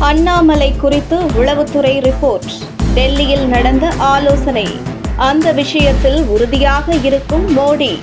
அண்ணாமலை குறித்து உளவுத்துறை ரிப்போர்ட். டெல்லியில் நடந்த ஆலோசனை. அந்த விஷயத்தில் உறுதியாக இருக்கும் மோடி.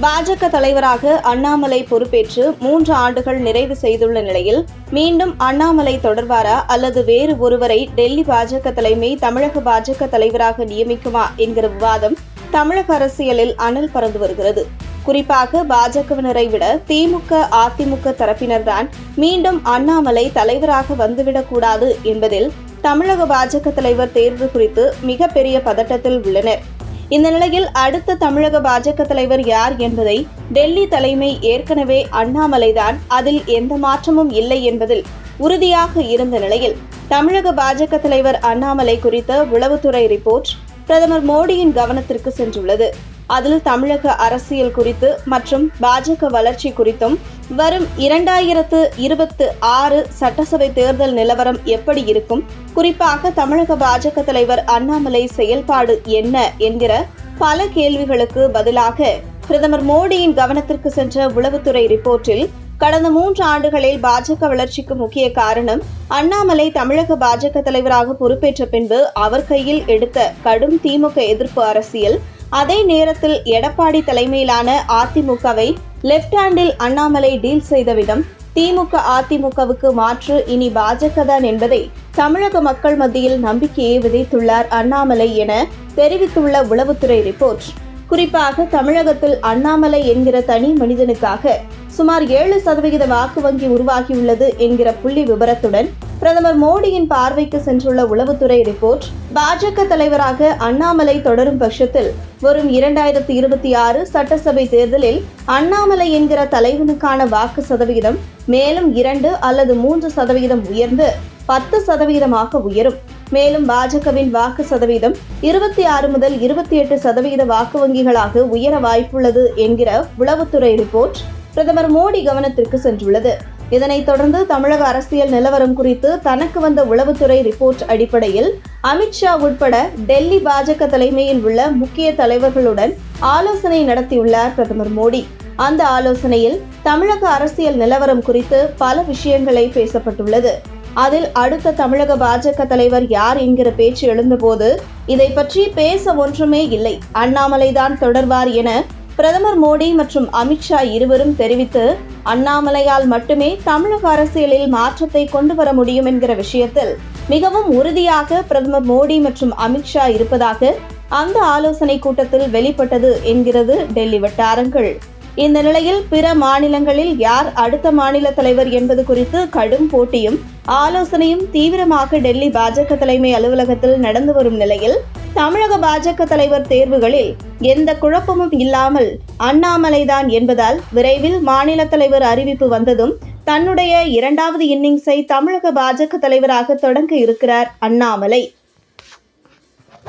பாஜக தலைவராக அண்ணாமலை பொறுப்பேற்று மூன்று ஆண்டுகள் நிறைவு செய்துள்ள நிலையில் மீண்டும் அண்ணாமலை தொடர்வாரா அல்லது வேறு ஒருவரை டெல்லி பாஜக தலைமை தமிழக பாஜக தலைவராக நியமிக்குமா என்கிற விவாதம் தமிழக அரசியலில் அனல் பறந்து வருகிறது. குறிப்பாக பாஜகவினரை விட திமுக அதிமுக தரப்பினர்தான் மீண்டும் அண்ணாமலை தலைவராக வந்துவிடக்கூடாது என்பதில் தமிழக பாஜக தலைவர் தேர்வு குறித்து மிகப்பெரிய பதட்டத்தில் உள்ளனர். இந்த நிலையில் அடுத்த தமிழக பாஜக தலைவர் யார் என்பதை டெல்லி தலைமை ஏற்கனவே அண்ணாமலைதான் அதில் எந்த மாற்றமும் இல்லை என்பதில் உறுதியாக இருந்த நிலையில் தமிழக பாஜக தலைவர் அண்ணாமலை குறித்த உளவுத்துறை ரிப்போர்ட் பிரதமர் மோடியின் கவனத்திற்கு சென்றுள்ளது. அதில் தமிழக அரசியல் குறித்து மற்றும் பாஜக வளர்ச்சி குறித்தும் வரும் இரண்டாயிரத்து இருபத்து ஆறு சட்டசபை தேர்தல் நிலவரம் எப்படி இருக்கும்? குறிப்பாக தமிழக பாஜக தலைவர் அண்ணாமலை செயல்பாடு என்ன என்கிற பல கேள்விகளுக்கு பதிலாக பிரதமர் மோடியின் கவனத்திற்கு சென்ற உளவுத்துறை ரிப்போர்ட்டில் கடந்த மூன்று ஆண்டுகளில் பாஜக வளர்ச்சிக்கு முக்கிய காரணம் அண்ணாமலை தமிழக பாஜக தலைவராக பொறுப்பேற்ற பின்பு அவர் கையில் எடுத்த கடும் திமுக எதிர்ப்பு அரசியல் அதே நேரத்தில் எடப்பாடி தலைமையிலான அதிமுகவை லெப்ட் ஹேண்டில் அண்ணாமலை டீல் செய்த விதம் திமுக அதிமுகவுக்கு மாற்று இனி பாஜக தான் என்பதை தமிழக மக்கள் மத்தியில் நம்பிக்கையை விதைத்துள்ளார் அண்ணாமலை என தெரிவித்துள்ள உளவுத்துறை ரிப்போர்ட். குறிப்பாக தமிழகத்தில் அண்ணாமலை என்கிற தனி மனிதனுக்காக சுமார் ஏழு சதவிகித வாக்கு வங்கி உருவாகியுள்ளது என்கிற புள்ளி விவரத்துடன் பிரதமர் மோடியின் பார்வைக்கு சென்றுள்ள உளவுத்துறை ரிப்போர்ட் பாஜக தலைவராக அண்ணாமலை தொடரும் பட்சத்தில் வரும் இரண்டாயிரத்தி இருபத்தி ஆறு சட்டசபை தேர்தலில் அண்ணாமலை என்கிற தலைவனுக்கான வாக்கு சதவிகிதம் மேலும் இரண்டு அல்லது மூன்று சதவிகிதம் உயர்ந்து பத்து சதவிகிதமாக உயரும். மேலும் பாஜகவின் வாக்கு சதவீதம் இருபத்தி ஆறு முதல் இருபத்தி எட்டு சதவிகித வாக்கு வங்கிகளாக உயர வாய்ப்புள்ளது என்கிற உளவுத்துறை ரிப்போர்ட் பிரதமர் மோடி கவனத்திற்கு சென்றுள்ளது. இதனைத் தொடர்ந்து தமிழக அரசியல் நிலவரம் குறித்து தனக்கு வந்த உளவுத்துறை ரிப்போர்ட் அடிப்படையில் அமித்ஷா உட்பட டெல்லி பாஜக தலைமையில் உள்ள முக்கிய தலைவர்களுடன் ஆலோசனை நடத்தியுள்ளார் பிரதமர் மோடி. அந்த ஆலோசனையில் தமிழக அரசியல் நிலவரம் குறித்து பல விஷயங்களை பேசப்பட்டுள்ளது. அதில் அடுத்த தமிழக பாஜக தலைவர் யார் என்கிற பேச்சு எழுந்தபோது இதை பற்றி பேச ஒன்றுமே இல்லை. அண்ணாமலைதான் தொடர்வார் என பிரதமர் மோடி மற்றும் அமித்ஷா இருவரும் தெரிவித்து அண்ணாமலையால் மட்டுமே தமிழக அரசியலில் மாற்றத்தை கொண்டு வர முடியும் என்கிற விஷயத்தில் மிகவும் உறுதியாக பிரதமர் மோடி மற்றும் அமித்ஷா இருப்பதாக அந்த ஆலோசனை கூட்டத்தில் வெளிப்பட்டது என்கிறது டெல்லி வட்டாரங்கள். இந்த நிலையில் பிற மாநிலங்களில் யார் அடுத்த மாநில தலைவர் என்பது குறித்து கடும் போட்டியும் ஆலோசனையும் தீவிரமாக டெல்லி பாஜக தலைமை அலுவலகத்தில் நடந்து வரும் நிலையில் தமிழக பாஜக தலைவர் தேர்வுகளில் எந்த குழப்பமும் இல்லாமல் அண்ணாமலைதான் என்பதால் விரைவில் மாநில தலைவர் அறிவிப்பு வந்ததும் தன்னுடைய இரண்டாவது இன்னிங்ஸை தமிழக பாஜக தலைவராக தொடங்க இருக்கிறார் அண்ணாமலை.